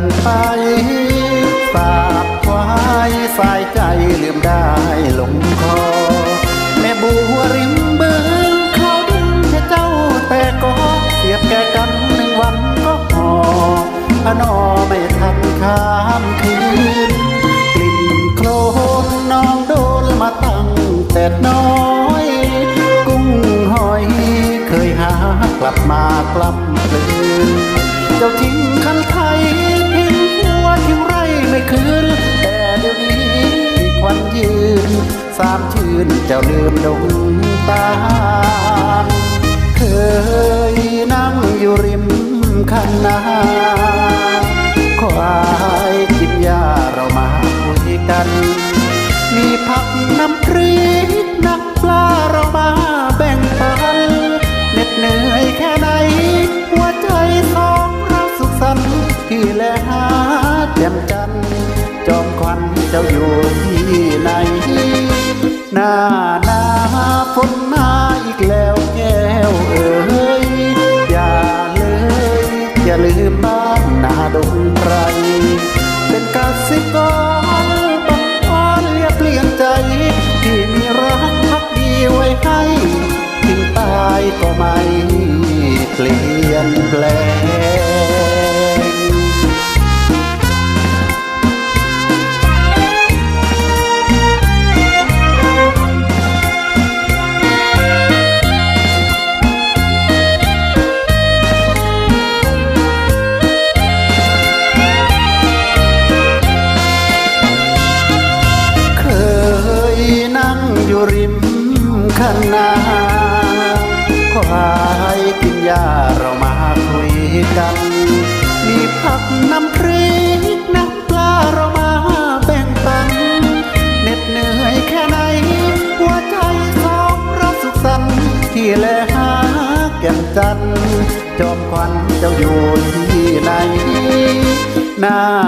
นไปฝากควายสายใจลืมได้ลงคอ แม่บัวริมบึงเขาดึงแค่เจ้าแต่ก็เสียบแก่กันหนึ่งวันก็หอพนอไม่ทันข้ามคืนกลิ่นโครนน้องโดนมาตั้งแต่น้อย กุ้งหอยเคยหากลับมากลับเลยเจ้าที ดงตาลเคยนั่งอยู่ริมคันนาควายกินหญ้าเรามาคุยกัน มีผักน้ำพริกนักปลาเรามาแบ่งปันเหน็ดเหนื่อยแค่ไหน หัวใจสองเราสุขสันต์ที่แลหาแจ่มจันจอมควันเจ้าอยู่ ลืมบ้านนาดงไพรเป็นกสิกรบังอ่อนอย่าเปลี่ยนใจ ที่มีรักพักดีไว้ให้ถึงตายก็ไม่เปลี่ยนแปลง นนาควายกินหญ้าเรามาคุยกัน มีผักน้ำพริกน้ำปลาเรามาแบ่งปันเหน็ดเหนื่อยแค่ไหน หัวใจสองเราสุขสันต์ที่แลหาแก่นจันจอมควันเจ้าอยู่ที่ไหนหน้าหน้า